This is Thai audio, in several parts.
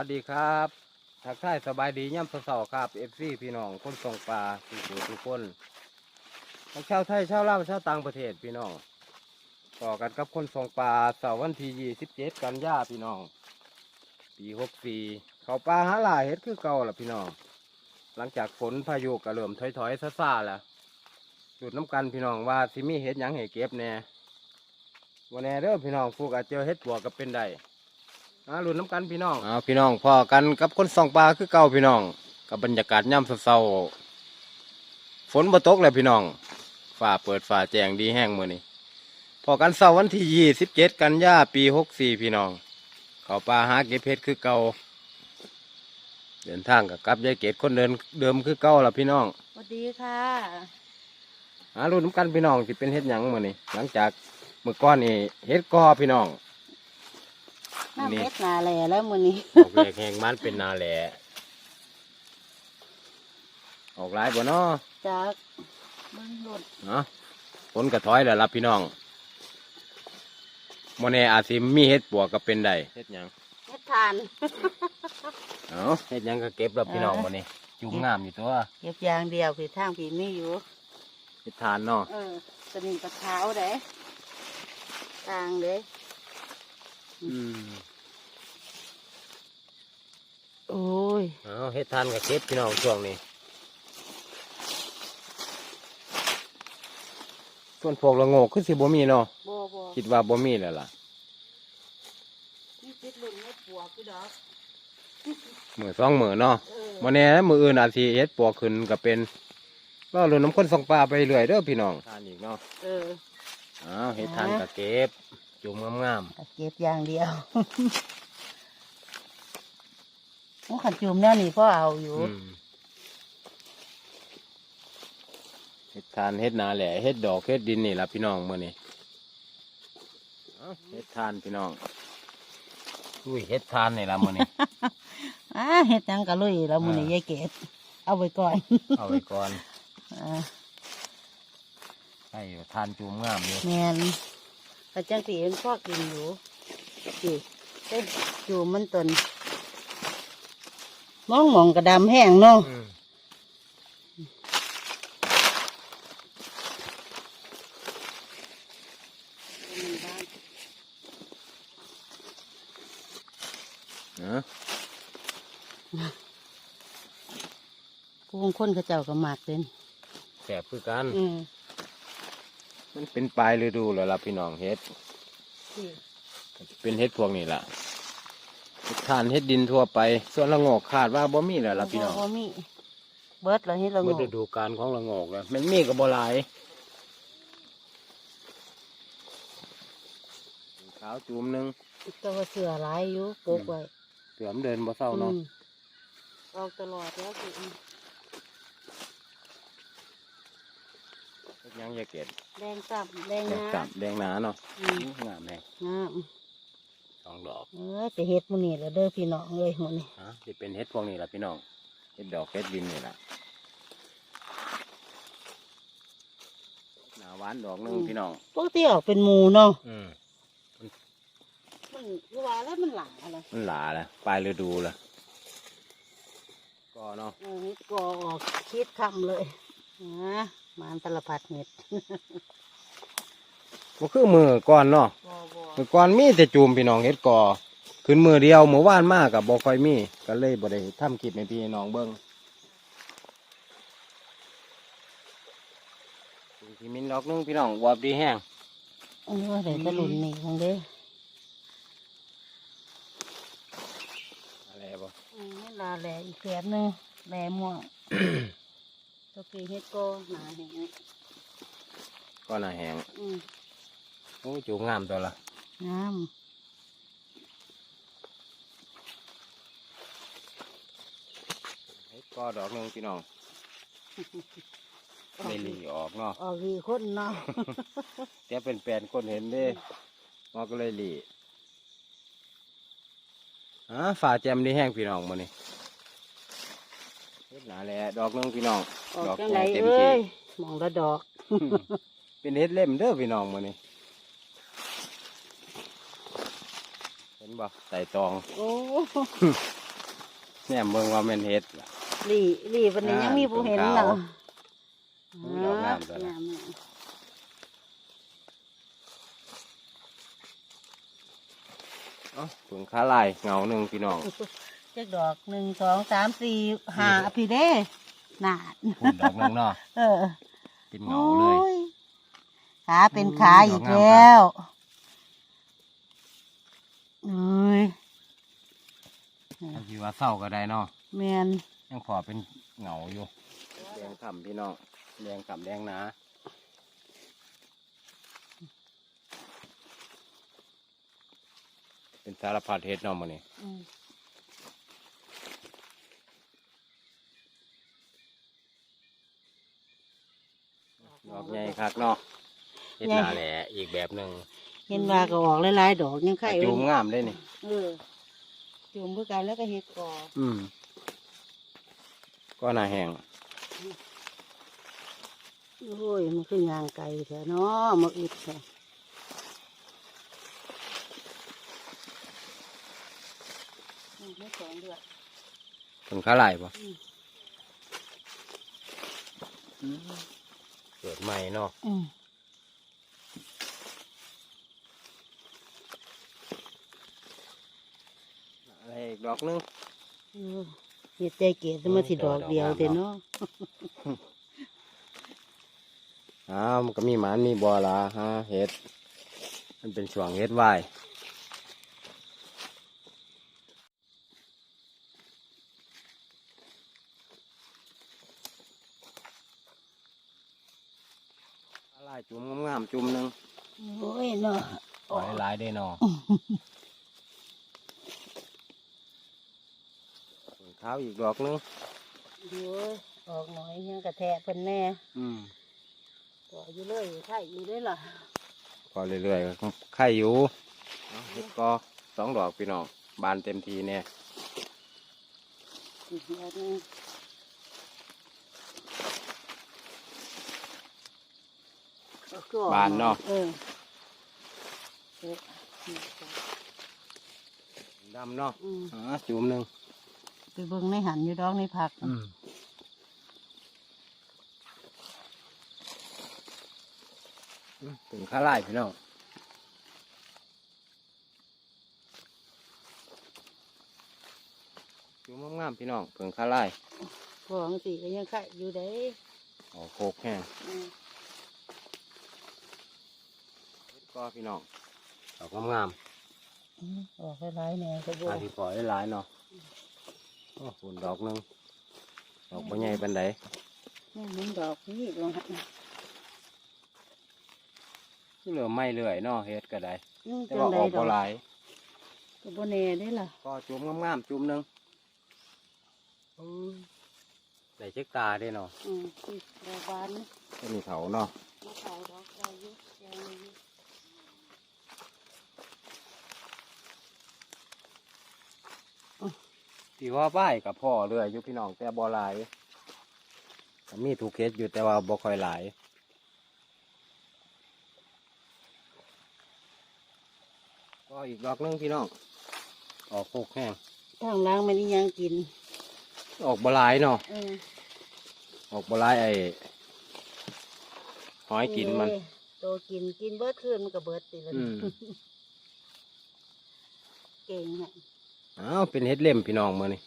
สวัสดีครับทักทายสบายดีย่ำเสาๆครับเอฟซีพี่น้องคนส่งปลาทุกผู้ทุกคนทั้งชาวไทยชาวลาวชาวต่างประเทศพี่น้องต่อกันกับคนส่งปลาเสาร์วันที่ยี่สิบเจ็ดกันยาพี่น้อง ปีหกสี่เขาปลาหาหลายเฮ็ดคือเก่าล่ะพี่น้อง หลังจากฝนพายุก็เริ่มถอยๆซ่าๆแล้วจุดน้ำกันพี่น้องว่าสิมีเฮ็ดหยังให้เก็บแหน่วันนี้เด้อพี่น้องพวกอาจเจอเฮ็ดปัวกก็เป็นได้ อาลุ้นน้ำกันพี่น้องอ้าวพี่น้องพอกันกับคนส่องปลาคือเก่าพี่น้อง กับบรรยากาศย่ำเศร้าๆฝนบ่ตกเลยพี่น้องฝ่าเปิดฝ่าแจงดีแห้งมือนี้พอกันเสาร์วันที่ยี่สิบเจ็ดกันยาปีหกสี่พี่น้อง เขาปลาหาเก็บเพชรคือเก่าเดินทางกับกับยายเกดคนเดินเดิมคือเก่าล่ะพี่น้องสวัสดีค่ะหาลุ้นน้ำกันพี่น้องที่เป็นเฮ็ดหยังมือนี้หลังจากเมื่อก้อนนี่เฮ็ดกอพี่น้อง น้ำนี่ เม็ดนาแลแล้วมื้อนี้ ออกแหลกแหงมันเป็นนาแหละออกหลายบ่เนาะจากเบิ่งรถเนาะฝนกระถอยแล้วล่ะพี่น้องโมเนอาจสิมีเฮ็ดปัวก็เป็นได้เฮ็ดหยังเฮ็ดทานเนาะเฮ็ดหยังก็เก็บแล้วพี่น้องโมเนจุ่มงามอยู่ตัวเก็บอย่างเดียวคือทางผีมีอยู่ เฮ็ดทานเนาะเออสนิมกระเท้าเด้ทางเด้อืม โอ้ยเอาเฮ็ดทานก็เก็บพี่น้องช่วงนี้ส่วนพวกละโงกคือสิบ่มีเนาะบ่บ่คิดว่าบ่มีแล้วล่ะนี่ติดลุ่นเฮ็ดปัวพี่ดอกมือสองมือเนาะเออวันนี้มืออื่นอาจสิเฮ็ดปวกขึ้นก็เป็นก็ลุ้นน้ำข้นสองปลาไปเรื่อยเด้อพี่น้องทานอีกเนาะเอออ้าวเฮ็ดทานก็เก็บจุ่มงามก็เก็บอย่างเดียว โอ้ขันจุ่มแนวนี้ก็เอาอๆยู่อืมเฮ็ดทานเฮ็ดนาแหล่เฮ็ดดอกเฮ็ดดินนี่ล่ะพี่น้องมื้อนี้เอ้าเฮ็ดทานพี่น้องอุ้ยเฮ็ดทานนี่ล่ะมื้อนี้ อ่าเฮ็ดหยังก็ลุยแล้วมื้อนี้อ่า ยายเกดเอาไว้ก่อนเอาไว้ก่อนอ่าให้ทานจุ่มงามอยู่แมนกระจังสีมันพอกินอยู่สิเต้นอยู่มันตน มองหมองกระดำแห้งเนาะอืมเนาะผู้บางคนเขาเจ้าก็หมากเป็นแสบคือกัน อืมมันเป็นปลายฤดูแล้วล่ะพี่น้องเฮ็ดสิเป็นเฮ็ดพวกนี้ล่ะเฮ็ด ทานเฮ็ดดินทั่วไปส่วนละโงกคาดว่าบ่มีแล้วล่ะพี่น้องบ่มี เบิดแล้วให้เราเมื่งอฤดูกาลของละโงกแล้วมันมีก็บ่หลายขาวจูมหนึงตัวเสือหลายอยู่ปลูกไว้เสือมนเดินบ่เศร้าเนาะอืมออกตลอดแล้วสิอืมเฮ็ดหยังอย่าเก็ดแดงตับแดงแดงนะจับแดงหนาเนาะอืมงามแฮงงามสอง ดอก เออจะเฮ็ดมื้อนี้แล้วเด้อพี่น้องเอ้ยมื้อนี้ฮะสิเป็นเฮ็ดพวกนี้ล่ะพี่น้องเฮ็ดดอกเฮ็ดดินนี่ล่ะหนาหวานดอกหนึงพี่น้องปกติออกเป็นหมูเนาะอืมมันคือว่าแล้วมันหลาอะไรมันหลาแล้วปลายฤดูแล้วก็เนาะเออเฮ็ดก็ออกคิดคำเลยนะมานตลพัดเห็ด ก็คือมือก่อนเนาะบ่บ่มือก่อนมีแต่จูมพี่น้องเฮ็ดกอขึ้นมือเดียวเมื่อวานมากกับบ่ค่อยมีก็เลยบ่ได้ทำคลิปให้พี่น้องเบิ่งพี่มินดอกหนึงพี่น้องวบดีแห้งเออเดี๋ยวจะหลุนนี่คงเด้ออะไรบ่อืมนี่ลาแหล่อีกแสบหนึงแหล่ม่วงตัวกีเฮ็ดก็หนาแหงก็น่าแห้ง อืมโอ้จูงงามตัวละงามเฮ็ดกอดอกหนึงพี่น้องไม่หลีออกเนาะออกดีคนเนาะแต่เป็นแปลนคนเห็นเด้มันก็เลยหลีฮะฝ่าแจมดีแห้งพี่น้องมื้อนี้เฮ็ดหนาแหละดอกหนึงพี่น้องออกดอกจังใหไรญ่เต็มเอ้ที่ยมองละดอก เป็นเฮ็ดเล่มเด้อพี่น้องมื้อนี้เห็ นบ่ใส่ตองโอ้แหนมเบิ่งว่าแม่นเฮ็ดล่ะ ลี่ลี่วันนี้อ่ายังมีผู้เห็นต้นเนาะขาวอุ้ยดอกงามตัวนั้นงามเนี่ยเอ้าถึงขาลายเงาหนึ่งพี่น้องจักดอกหนึ่งสองสามสี่ห้าพี่เด้หนาดพูดดอกหนึงเนาะเออเป็นเงาเลยโอ้ขาเป็นอุ้ยขาดอีอกกงามแล้ว เอ้ยถ้าคิดว่าเศร้าก็ได้เนาะแมนยังพอเป็นเงาอยู่แดงขำพี่น้องแดงขำแดงหนาเป็นสารพัดเฮ็ดเนาะมื้อนี้อืมดอกใหญ่คักเนาะเฮ็ดหนาแหละอีกแบบหนึง เห็นว่าก็ออกหลายๆดอกยังไข่จูมงามเลยนี่เออจุ่มเพื่อกันแล้วก็เฮ็ดกออืมก็หนาแห้งโอ้ยมันคือยางไก่แท้เนาะมาอึดแท้อืมไม่สองเดือนถึงขาลายปะอืมเกิดใหม่เนาะ อืมอะไรอีกดอกหนึงเออเฮ็ดใจเกศมาสิดอกเดียวแต่เนาะอ้าวมันก็มีหมันมีบัวละฮะเห็ด มันเป็นช่วงเห็ดไว้อะไรจุ่มงามๆจุ่มหนึ่งโอ้ยเนาะปล่อยหลายได้เนอเท้าอีกดอกหนึงโอ้ยออกหน่อยยังกระแทะเพิ่นแน่อืมก็อยู่เลยไข่อยู่ได้ล่ะพอเรื่อยๆก็ไข่อยู่เอาเห็ดก็สองดอกพี่น้องบานเต็มทีเนี่ยอีกดอกหนึงก็คือออกบานเนาะเออเออดำเนาะอืมอ่าจุ่มหนึ่งไป เบิ่งในหันอยู่ดอกในผักอืมถึงข้าไล่พี่น้องจุ่มงามๆพี่น้องถึงข้าไล่ของสิก็ยังไข่อยู่ได้ออกโคกแห้งอืมเฮ็ดก็พี่น้องดอกงามอืมออกหลายๆแหน่ก็ๆบ่อาที่ปล่อยหลายๆเนาะโอ้ ฝุ่นดอกหนึงดอกบ่ใหญ่ปานใดนี่มันดอกนี่ลงหันที่เหลือไม่เรื่อยเนาะเฮ็ดก็ได้อืมแต่จังว่าไดออกดบ่อกหลายก็บ่แน่ได้ล่ะก็จุ่มงามๆจุ่มหนึงได้เช็คตาได้เนาะอืมที่ดอกบานนี่ก็มีเขาเนาะมาขายดอกได้อยู่ยังมีอยู่ ที่ว่าป้ายกับพ่อเรื่อยอยู่พี่น้องแต่บ่หลายก็มีถูกเคสอยู่แต่ว่าบ่ค่อยหลายก็อีกดอกหนึงพี่น้องออกโคกแห้งทางล้างมันนี่ยังกิน ออกบ่หลายเนาะเออออกบ่หลายไอ้หอยกินมันโอ้ยโตกินกินเบิดคืนมันก็เบิดติละอืมเก่งฮะ อ้าวเป็นเฮ็ดเล่มพี่น้องมื้อนี้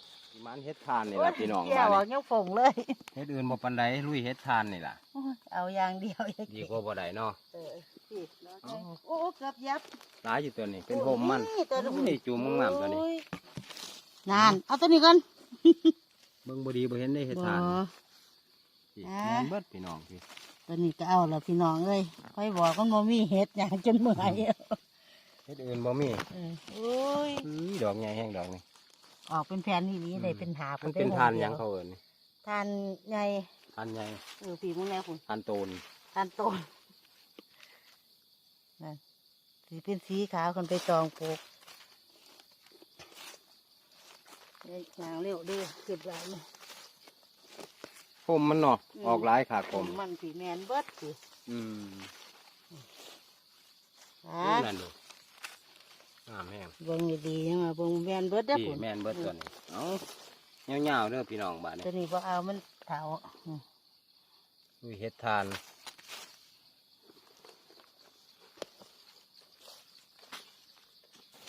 มันเฮ็ดทานนี่ล่ะพี่น้องแก้บ้าวนออกนี้ยังฝงเลยเฮ็ดอื่นบ่ปานใดลุยเฮ็ดทานนี่ล่ะโอ้ยเอาอย่างเดียวอย่าดีเก่งกว่าบ่ได้เนาะเออสิแล้วเอาโอ้เกือบยับหลายอยู่ตัวนี้เป็นโฮมมันตัวนี้นี่จูมงามๆตัวนี้โอ้ยนานเอาตัวนี้ก่อนเบิ่งบ่ดีบ่เห็นได้เฮ็ดบ่ทานพี่อ่าแม่นเบิดพี่น้องพี่ตัวนี้ก็เอาแล้วพี่น้องเอ้ยค่อยบอกกันบ่มีเห็ดอย่างจนเมื่อยแล้ว เฮ็ดอื่นบ่มีเออโอ้ยอื้อดอกใหญ่แห้งดอกนี่ออกเป็นแผ่นนี่นี้ได้เป็นหามันเป็นทานหยังเขาเอิ้นนี่ทานใหญ่ทานใหญ่เออปีมึงแน่คุณทานโตนทานต้นนั่นสีเป็นสีขาวคนไปจองปลูกเอ้ยยางเร็วเด้อเก็บไว้เลย คมมันเนาะอืม ออกหลายขาคผมมมันสีแมนเบิดสิอืมอ่านั่นดู งามแห้งเบิ่งดีๆยังมาเบิ่งแมนเบิดเด้อพี่คุณแม่นเบิดตัวนี้เอ้าเงาวๆเด้อพี่น้องบ้านนี้ตัวนี้ก็เอามันเถาอืมอุ้ยเฮ็ดทาน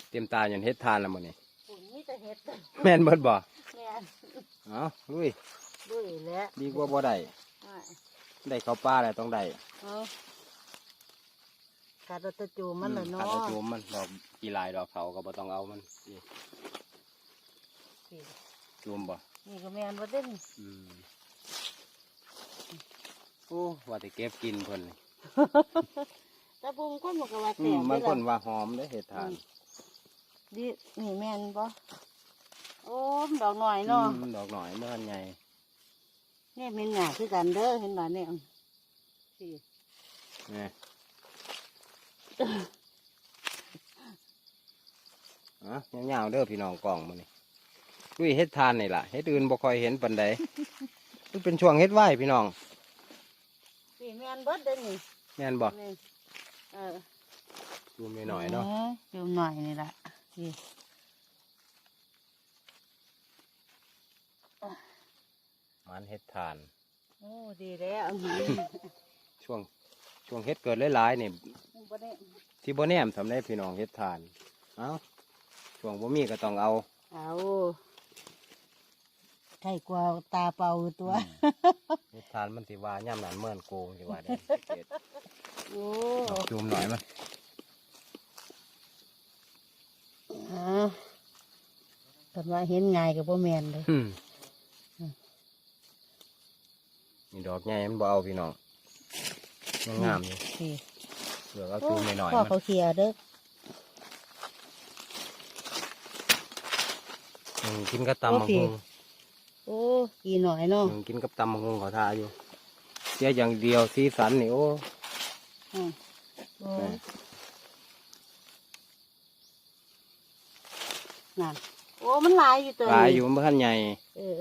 เตรียมตาอย่างเฮ็ดทานแล้วมื้อนี้ฝุ่นนี่จะเห็ดแม่นเบิดบ่แม่นเอ้าลุยด้วยแหล้วดีกว่าบ่ได้ได้เข้าป่าแล้วต้องได้เอา การเราจะจูมันเหรออืเนาะขัดเอาโจมมันดอกกีลายดอกเขาก็บ่ต้องเอามันนี่สิโจมบ่นี่ก็แม่นว่าเด่นอืมโอ้ว่าแต่เก็บกินเพิ่นนี่แต่บุงคนมันก็ว่าอืแต่มบางคนว่าหอมได้อเฮ็ดทานดินี่แม่นบ่โอ้มดอกหน่อยเนาะอืมดอกหน่อยเมื่อทันใหญ่เนี่ยเป็นหยาคือกันเด้อเห็นบ่เนี่ยสินี่ อะยาวๆเด้อพี่น้องกล่องมื้อนี้ลุยเฮ็ดทานนี่ล่ะเฮ็ดอื่นบ่ค่อยเห็นปานใดมันเป็นช่วงเฮ็ดไหวพี่น้องสิแม่นเบิดเด้อนี่แม่นบ่นี่เออดูมีหน่อยเนาะจูมหน่อยนี่ล่ะสิมันเฮ็ดทานโอ้ดีแล้ว ช่วง ช่วงเฮ็ดเกิดหลายๆนี่บ่ได้ที่บ่แนมสำได้พี่น้องเฮ็ดทาน เอ้าช่วงบ่มีก็ต้องเอา เอาไข่กว่าตาเป่าตัว เฮ็ดทานมันสิว่าย่ำนั้นเมื่อนโกงสิว่าได้เฮ็ดโอ้จูมหน่อยมันอ่ากันว่าเห็นง่ายกับพ่อแมนเลยอืมนี่ดอกใหญ่มันบ่เอาพี่น้องมัน งามอยู่สิเหลือเอาจูมหน่อยๆพ่อมันเขาเคลียร์เด้ออืมกินกับตำมะฮุงโอ้กี่หน่อยเนาะอืมกินกับตำมะฮุงเขาทาอยู่เสียอย่างเดียวสีสันนี่โอ้อืมโอ้นั่นโอ้มันหลายอยู่ตัวปลายนี้อยู่มันบ่ทันใหญ่เออ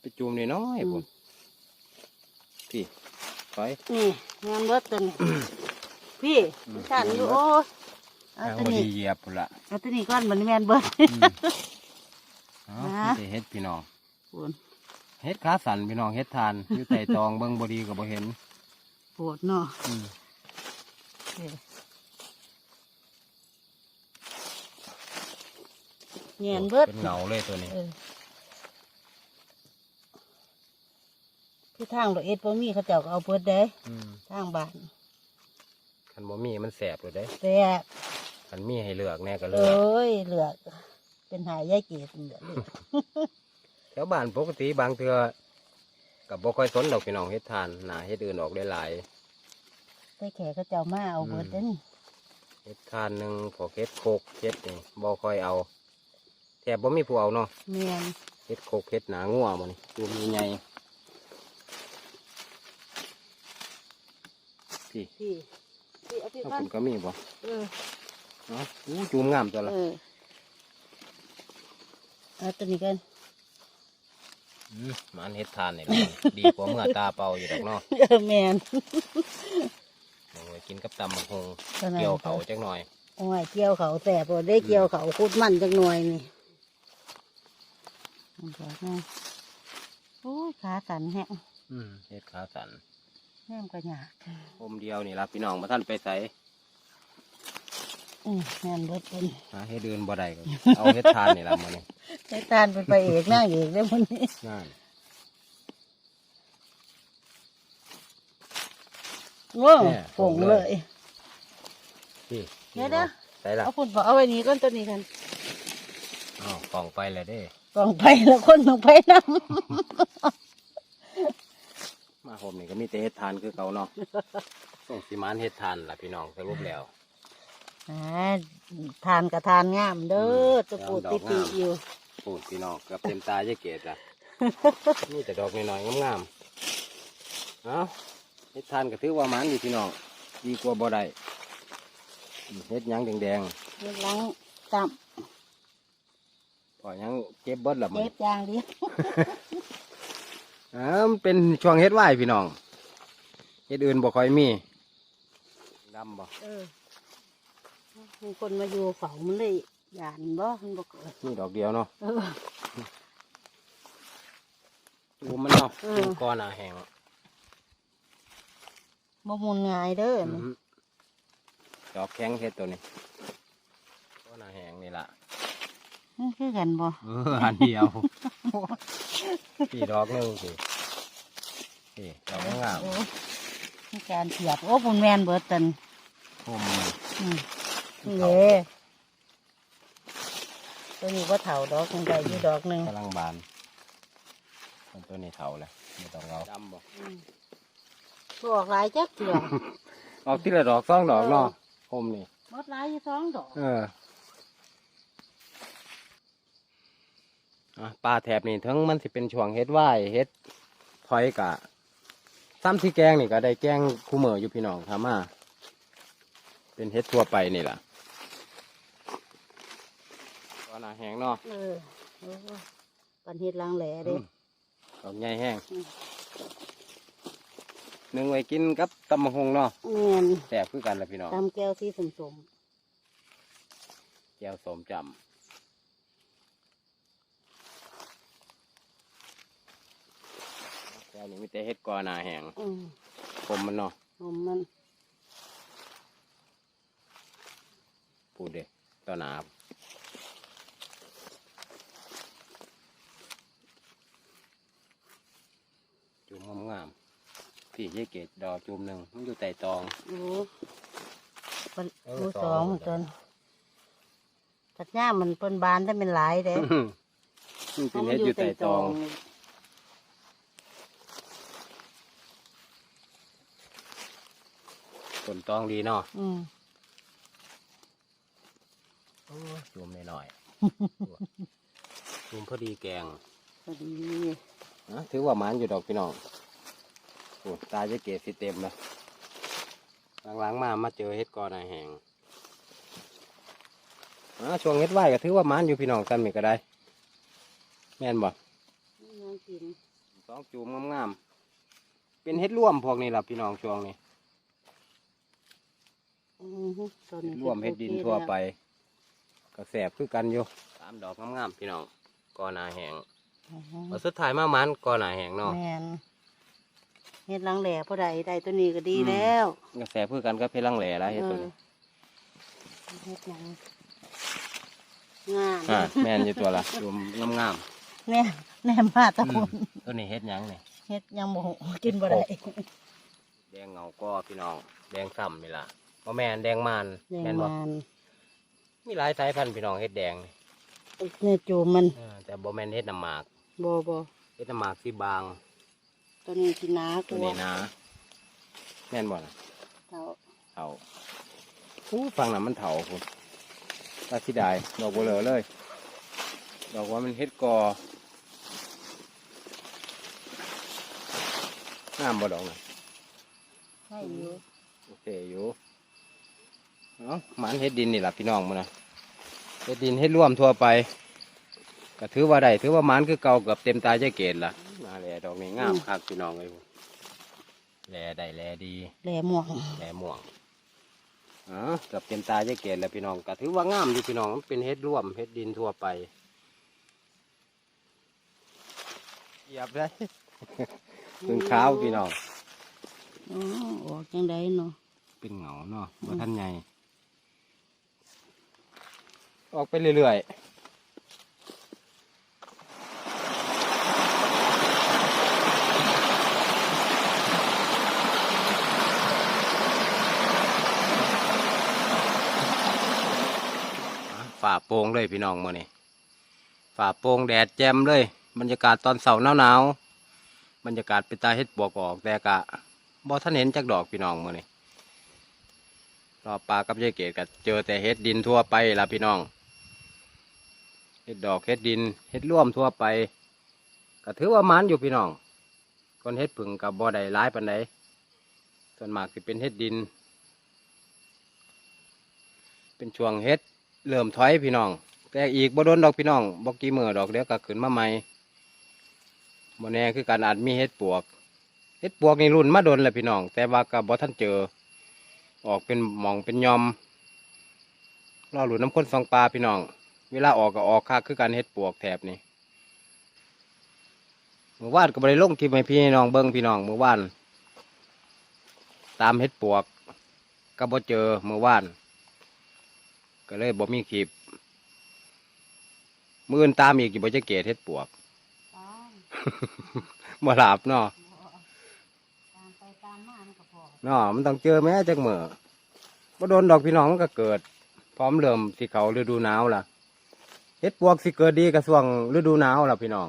ไปจูมน้อยๆพุ่นพี่ ไปนี่งานเบิดตัวนี้พี่อืม ฉันอยู่โอ้ยเอาเอาตัวบ่นี้ดีเหยียบพุ่นละเอาตัวนี้ก้อนมันแมนเบิดอ๋อฮะนี่สิเฮ็ดพี่น้องปวดเฮ็ดขาสันพี่น้องเฮ็ดทานอยู่ใต้ตองเบิ่งบ่ดีก็บ่เห็นปวดเนาะอืมเออเงียนเบิด เป็นเงาเลยตัวนี้เออ คือทางดอกเอ็ดบ่มีเขาเจ้าก็เอาเบิดเด้อืมทางบ้านคันบ่มีมันแสบเลยเด้แต่คันมีให้เลือกแน่ก็เลืเออก้ยเหลือก เป็นหายยายเกดเหลือกเหลือกแถวบ้านปกติบางเทื่อก็บ่ค่อยสนดอกพี่น้องเฮ็ดทานหน้าเฮ็ดอื่นออกได้หลายแต่แขกเขาเจ้ามาเอาเบิดเด้นี่เฮ็ดทานหนึงพอเฮ็ดโคกเฮ็ดนี่บ่ค่อยเอาแทบบ่มีผู้เอาเนาะ เมียน เฮ็ดโคกเฮ็ดหนางัวหมื้นี่ตัวมีใหญ่ พี่พี่พี่เอาพี่ถ้าก่อนคุณก็มีบ่เออเนาะอู้จูมงามตัวละเออเอาตัวนี้กันมมันเฮ็ดทานนี่ล่ะดีกว่าเมื่อตาเป่าอยู่ดอกเนาะเออแมน เอาไว้กินกับตำบักฮงเท่านั้น เกี่ยวเขาจักหน่อย โอ้ยเกี่ยวเขาแต่พอได้เกี่ยวเขาคุดมันจังหน่อยนี่มันก็ง่ายโอ้ยขาสันแฮะอืมเฮ็ดขาสัน แม่มก็ยากอมเดียวนี่ล่ะพี่น้องมาท่านไปใส่อืมแม่นเบิดเป็นหาให้เดินบ่ได้ก็เอาเฮ็ดทานนี่ล่ะมื้อนี้ใช้ตานเป็นไปเอกนั่งเอกได้วันนี้นั่นโว้ผงเลยพี่เดี๋ยวเดี๋ยวใส่ละเอาฝุ่นบอกเอาไว้นี้ก้อนตัวนี้กันอ้าวกล่องไปแล้วเด้กองไปแล้วคนลงไปน้ มาผมนี่ก็มีแต่เฮ็ดทานคือเก่าเนาะ ส่งสิมานเฮ็ดทานล่ะพี่น้องสรุปแล้วำอ่าทานกับทานงามเด้อตะปูดติดปีอยู่ ปูดพี่น้องเกือบเต็มตายายเกดล่ะ นี่แต่ดอกน้อยๆงามๆเอ้าเฮ็ดทานก็ถือว่ามันอยู่พี่น้องดีกว่าบ่ได้อืมเฮ็ดหยังแดงเฮ็ดหลังต่ๆพอหยังเจ็บเบิดละำมัเจ็นบอย่างเดียว อ่ามันเป็นช่วงเฮ็ดไหวพี่น้องเฮ็ดอื่นบ่ค่อยมีดำบ่เออมีคนมาอยู่เฝ้ามันเลยหยานบ่มันบ่เกิดนี่ดอกเดียวเนาะเออดูมันเนาะเออดูก้อนหนาแห้งบ่มุนง่ายเด้ออืนี่อฮึดอกแข็งเฮ็ดตัวนี้ก้อนหนาแห้งนี่ล่ะมัน คือกันบ่เอออันเดียวสี่ดอกหนึงสินี่ดอกงามโอ้มีการเทียบโอ้ปุ่นแมนเบิดตันผมอืมนี่เด้ตัวนี้ว่าเถาดอกคงได้อยู่ดอกหนึ่งกำลังบานมันตัวนี้เถาเลยไม่ต้องเอาดำบ่อืมตัวออกหลายจักเถื่อออกที่ละดอกสองดอกเนาะผมนี่หมดหลายอยู่สองดอก เอออะ ปลาแถบนี่ทั้งมันสิเป็นช่วงเฮ็ดไหวเฮ็ดถอยกะซ้ำที่แกงนี่ก็ได้แกงคู่มืออยู่พี่น้องทำมาเป็นเฮ็ดทั่วไปนี่ล่ะก็น่าแห้งเนาะเออโอ้ปันเฮ็ดลางแหล่เด้อืมดอกใหญ่แห้งอืมหนึ่งไว้กินกับตำมะฮงเนาะแม่นแสบคือกันละพี่น้องตำแก้วสีสมสมแก้วสมจำ แก้วนี้มีแต่เฮ็ดกอหนาแห้งอืมผมมันเนาะนมมันพูดเด้ต่อหนาจุ่มงามๆพี่ยายเกดดอกจุ่มหนึ่งมันอยู่ใต้ตอง โอ้ปันเออดูสสอองง จนตัดหญ้ามันเปิ้นบานได้เป็นหลายเด้มันเป็นเฮ็ดอยู่ใต้ตอง ผลตองดีเนาะอืมโอ้ยจุ่มหน่อยๆจุ่มพอดีแกงพอดีนะถือว่ามันอยู่ดอกพี่น้องโอ้ตายจะเกศสิเต็มเลยหลังๆมามาเจอเฮ็ดกอหนาแหงอ่าช่วงเฮ็ดไหวก็ถือว่ามันอยู่พี่น้องกันมีก็ได้ แม่นบ่น่ากินสองจูมงามๆเป็นเฮ็ดร่วมพวกนี้ล่ะพี่น้องช่วงนี้ อือฮึตอนเฮ็นี้ดร่วมเฮ็ดดินทั่วไปก็แสบคือกันอยู่สามดอกงามๆพี่น้องกอหนาแหงอือฮึเอาสุดท้ายมามันกอหนาแหงเนาะ แม่นเฮ็ดหลังแหล่พอได้ได้ตัวนี้ก็ดีอืม แล้วก็แสบคือกันก็เพชรลังแหล่แล้วเฮ็ดตัวนี้เออเฮ็ดหยังงามอ่าแม่นอยู่ตัวละจูมงามแน่แน่มาตะๆคุนตัวนี้เฮ็ดหยังนี่เฮ็ดยังบ่ฮู้กินบ่ได้แดงเงาก็พี่น้องแดงซ้ำนี่ล่ะ บ่แม่นแดงมันแดงแม่นบ่มันมีหลายสายพันธุ์พี่น้องเฮ็ดแดงนี่เนี่ยจูมมันเออแต่บ่แม่นเฮ็ดน้ำหมากบ่บ่เฮ็ดน้ำหมากสีบางตัวนี้สิหนากตัวว่านี้หนะแม่นบ่ล่ะเท่าเถาอู้ฟังน่ะมันเถาพุ่นตาสิได้ดอกบ่เหลือเลยดอกว่ามันเฮ็ดกองามบ่ดอกน่ะ ใช่อยู่โอเคอยู่เนาะ หมันเฮ็ดดินนี่ล่ะพี่น้องมื้อนะเฮ็ดดินเฮ็ดร่วมทั่วไปก็ถือว่าได้ถือว่าหมันคือเก่าเกือบเต็มตาใจเกตล่ะมาแลดอกนี้งามคักพี่น้องเลยแลได้แลดีแหล่ม่วงแลม่วงอ๋อเกือบเต็มตาใจเกตแล้วพี่น้องก็ถือว่างามอยู่พี่น้องมันเป็นเฮ็ดร่วมเฮ็ดดินทั่วไปเหยียบได้ถึงขาวพี่น้องอ๋อออกจังไดเนาะเป็นเหงาเนาะบ่ท่านใหญ่ ออกไปเรื่อยๆฝ่าโป่งเลยพี่น้องมื่อนี้ฝ่าโป่งแดดแจ่มเลย บรรยากาศตอนเสาร์หนาวๆบรรยากาศเป็นตาเฮ็ดบวกออกแต่กะบ่ท่านเห็นจักดอกพี่น้องมื่อนี้รอปลากับยายเกดก็เจอแต่เฮ็ดดินทั่วไปละพี่น้อง เฮ็ดดอกเฮ็ดดินเฮ็ดร่วมทั่วไปก็ถือว่ามันอยู่พี่น้องคนเฮ็ดผึ่งกับบ่ได้ร้ายปานใดส่วนมากสิเป็นเฮ็ดดิน เป็นช่วงเฮ็ดเริ่มถอยพี่น้อง แต่อีกบ่โดนดอกพี่น้องบ่กี่มือดอกเดี๋ยวก็ขึ้นมาใหม่บ่แน่คือการอาจมีเฮ็ดปวกเฮ็ดปวกนี่รุ่นมาโดนแหละพี่น้อง แต่ว่าก็บ่ทันเจอ ออกเป็นหมองเป็นยอมรอหลุดน้ำข้นฟองปลาพี่น้อง เวลาออกก็ออกคักคือการเฮ็ดปวกแถบนี่เมื่อวานก็บ่ได้ลงคลิปให้พี่น้องเบิ่งพี่น้องเมื่อวานตามเฮ็ดปวก ก็บ่เจอเมื่อวาน ก็เลยบ่มีคลิปมื่นตามอีกอยู่บ่จะเกตเฮ็ดปวกตามบ่หลับเนาะบ่ตามไปตามมามันก็พอเนาะมันต้องเจอแม้จักมื้อบ่โดนดอกพี่น้องมันก็เกิด พร้อมเริ่มสิเขาฤดูหนาวล่ะ ดปวกสิเกิดดีก็ช่วงฤดูหนาวล่ะพี่น้อง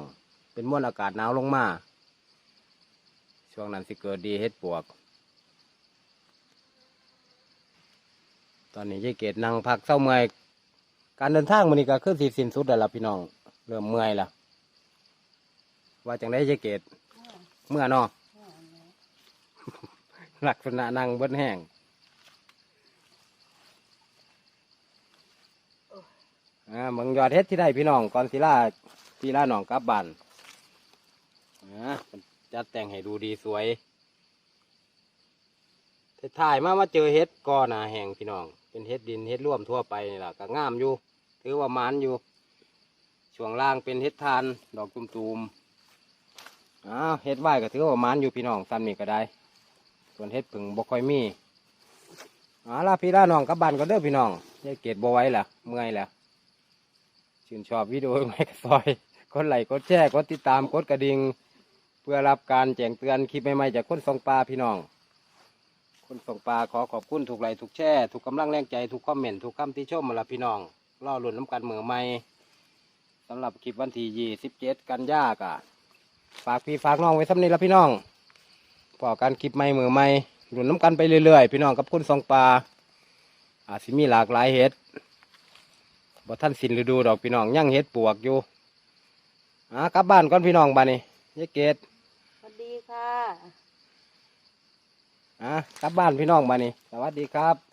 เป็นมวลอากาศหนาวลงมา ช่วงนั้นสิเกิดดีเฮ็ดปวก ตอนนี้ยายเกดนั่งพักเศร้าเมื่อย การเดินทางมันนี่ก็คือสิสิ้นสุดแล้วล่ะพี่น้อง เริ่มเมื่อยละว่าจังได้ยายเกดเมื่อเมื่อเนาะเมื่ออันนี้ลักษณะนั่งเบิ้แห้ง อ่าเมืองยอดเฮ็ดที่ได้พี่น้องก่อนศิลาศิลาหนองกลับบ้านอ่าจัดแต่งให้ดูดีสวยถ่ายมามาเจอเฮ็ดก่อหนาแห้งพี่น้อง เป็นเฮ็ดดินเฮ็ดร่วมทั่วไปนี่แหละก็งามอยู่ ถือว่ามันอยู่ ช่วงล่างเป็นเฮ็ดทาน ดอกตุ่มๆอ้าวเฮ็ดไหวก็ถือว่ามันอยู่พี่น้องซ้ำนี่ก็ได้ ส่วนเฮ็ดผึ่งบ่ค่อยมีเอาล่ะพี่ล่าน้องกับบ้านก็เด้อพี่น้องยายเกดบ่ไว้ล่ะ เมื่อยล่ะ ชื่นชอบวิดีโอไหมก็ซอย กดไลค์กดแชร์กดติดตามกดกระดิ่งเพื่อรับการแจ้งเตือนคลิปใหม่ๆจากคนส่งปลาพี่น้อง คนส่งปลาขอขอบคุณทุกไลค์ทุกแชร์ทุกกำลังแรงใจทุกคอมเมนต์ทุกคำที่ชมมาละพี่น้องรอหลุนน้ำกันเมือใหม่สำหรับคลิปวันที่ยี่สิบเจ็ดกันยาก่ะฝากพี่ฝากน้องไว้สำนี้ละพี่น้องพอการคลิปใหม่เมือใหม่หลุนน้ำกันไปเรื่อยๆ พี่น้องกับคนสองปลาอาจสิมีหลากหลายเห็ด บ่ท่านสินฤดูดอกพี่น้องย่างเห็ดปวกอยู่อ่ากลับบ้านก่อนพี่น้องบ้านนี้ยายเกดสวัสดีค่ะอ่ากลับบ้านพี่น้องบ้านนี้สวัสดีครับ